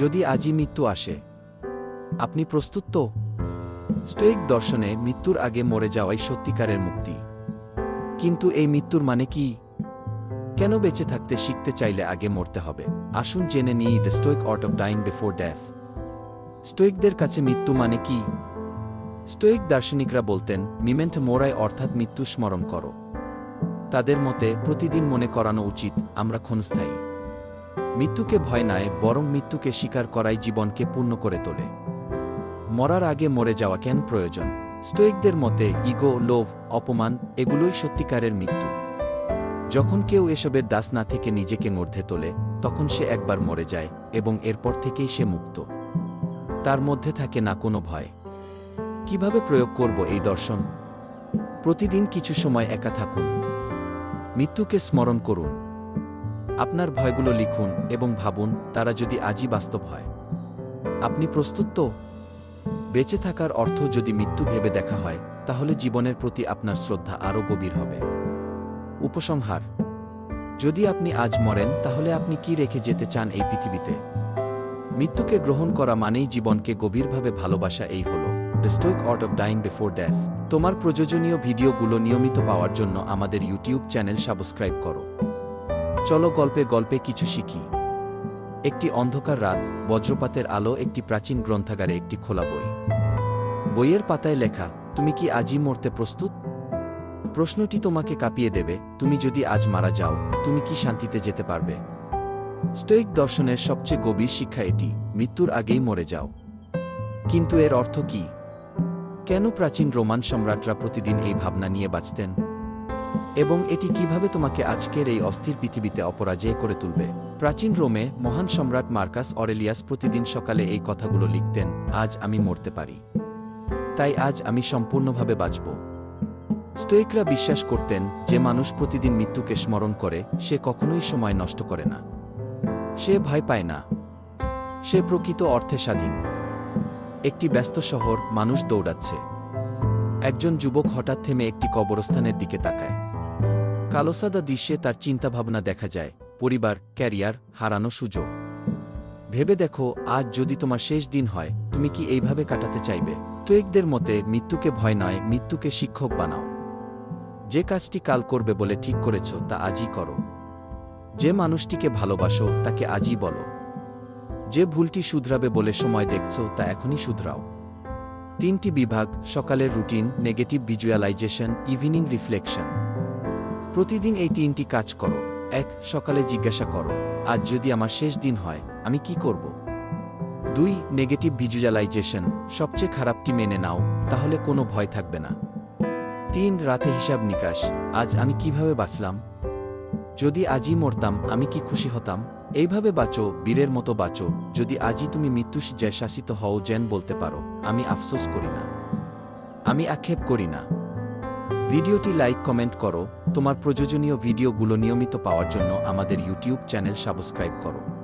যদি আজই মৃত্যু আসে, আপনি প্রস্তুত তো? স্টোইক দর্শনে মৃত্যুর আগে মরে যাওয়াই সত্যিকারের মুক্তি। কিন্তু এই মৃত্যুর মানে কি? কেন বেঁচে থাকতে শিখতে চাইলে আগে মরতে হবে? আসুন জেনে নিই the stoic art of dying before death. স্টোইকদের কাছে মৃত্যু মানে কি? স্টোইক দার্শনিকরা বলতেন, মিমেন্ট মোরাই অর্থাৎ মৃত্যু স্মরণ করো। তাদের মতে, প্রতিদিন মনে করানো উচিত, আমরা ক্ষণস্থায়ী। মৃত্যুকে ভয় নয় বরং মৃত্যুকে স্বীকার করাই জীবনকে পূর্ণ করে তোলে। মরার আগে মরে যাওয়া কেন প্রয়োজন? স্টোইকদের মতে, ইগো, লোভ, অপমান, এগুলোই সত্যিকারের মৃত্যু। যখন কেউ এসবের দাস না থেকে নিজেকে মধ্যে তোলে, তখন সে একবার মরে যায় এবং এরপর থেকেই সে মুক্ত। তার মধ্যে থাকে না কোনো ভয়। কীভাবে প্রয়োগ করব এই দর্শন? প্রতিদিন কিছু সময় একা থাকুন। মৃত্যুকে স্মরণ করুন। আপনার ভয়গুলো লিখুন এবং ভাবুন, তারা যদি আজই বাস্তব হয়। আপনি প্রস্তুত তো? বেঁচে থাকার অর্থ যদি মৃত্যু ভেবে দেখা হয়, তাহলে জীবনের প্রতি আপনার শ্রদ্ধা আরও গভীর হবে। উপসংহার, যদি আপনি আজ মরেন, তাহলে আপনি কি রেখে যেতে চান এই পৃথিবীতে? মৃত্যুকে গ্রহণ করা মানেই জীবনকে গভীরভাবে ভালোবাসা, এই হল the stoic art of dying before death তোমার প্রয়োজনীয় ভিডিওগুলো নিয়মিত পাওয়ার জন্য আমাদের ইউটিউব চ্যানেল সাবস্ক্রাইব করো। চলো গল্পে গল্পে কিছু শিখি। একটি অন্ধকার রাত, বজ্রপাতের আলো একটি প্রাচীন গ্রন্থাগারে একটি খোলা বই। বইয়ের পাতায় লেখা, তুমি কি আজই মরতে প্রস্তুত? প্রশ্নটি তোমাকে কাঁপিয়ে দেবে, তুমি যদি আজ মারা যাও, তুমি কি শান্তিতে যেতে পারবে? স্টোইক দর্শনের সবচেয়ে গভীর শিক্ষা এটি, মৃত্যুর আগেই মরে যাও। কিন্তু এর অর্থ কি? কেন প্রাচীন রোমান সম্রাটরা প্রতিদিন এই ভাবনা নিয়ে বাঁচতেন? এবং এটি কীভাবে তোমাকে আজকের এই অস্থির পৃথিবীতে অপরাজয় করে তুলবে? প্রাচীন রোমে মহান সম্রাট মার্কাস অরেলিয়াস প্রতিদিন সকালে এই কথাগুলো লিখতেন, আজ আমি মরতে পারি। তাই আজ আমি সম্পূর্ণভাবে বাঁচব। স্টোইকরা বিশ্বাস করতেন, যে মানুষ প্রতিদিন মৃত্যুকে স্মরণ করে, সে কখনোই সময় নষ্ট করে না। সে ভয় পায় না। সে প্রকৃত অর্থে স্বাধীন। একটি ব্যস্ত শহর, মানুষ দৌড়াচ্ছে। একজন যুবক হঠাৎ থেমে একটি কবরস্থানের দিকে তাকায়। কালোসাদা দৃশ্যে তার চিন্তাভাবনা দেখা যায়, পরিবার, ক্যারিয়ার, হারানো সুযোগ। ভেবে দেখো, আজ যদি তোমার শেষ দিন হয়, তুমি কি এইভাবে কাটাতে চাইবে? তোয়েকদের মতে, মৃত্যুকে ভয় নয়, মৃত্যুকে শিক্ষক বানাও। যে কাজটি কাল করবে বলে ঠিক করেছ, তা আজই করো। যে মানুষটিকে ভালোবাসো, তাকে আজই বলো। যে ভুলটি শুধরাবে বলে সময় দেখছ, তা এখনই শুধরাও। তিনটি বিভাগ, সকালের routine negative visualisation evening reflection প্রতিদিন এই তিনটি কাজ করো। এক, সকালে জিজ্ঞাসা করো, আজ যদি আমার শেষ দিন হয়, আমি কি করব? দুই নেগেটিভ ভিজুয়ালাইজেশন সবচেয়ে খারাপটি মেনে নাও, তাহলে কোনো ভয় থাকবে না। তিন, রাতে হিসাব নিকাশ, আজ আমি কীভাবে বাঁচলাম? যদি আজই মরতাম, আমি কি খুশি হতাম? এইভাবে বাঁচো, বীরের মতো বাঁচো। যদি আজই তুমি মৃত্যু জয় শাসিত হও, জেন বলতে পারো, আমি আফসোস করি না। আমি আক্ষেপ করি না। ভিডিওটি লাইক, কমেন্ট করো। তোমার প্রয়োজনীয় ভিডিওগুলো নিয়মিত পাওয়ার জন্য আমাদের ইউটিউব চ্যানেল সাবস্ক্রাইব করো।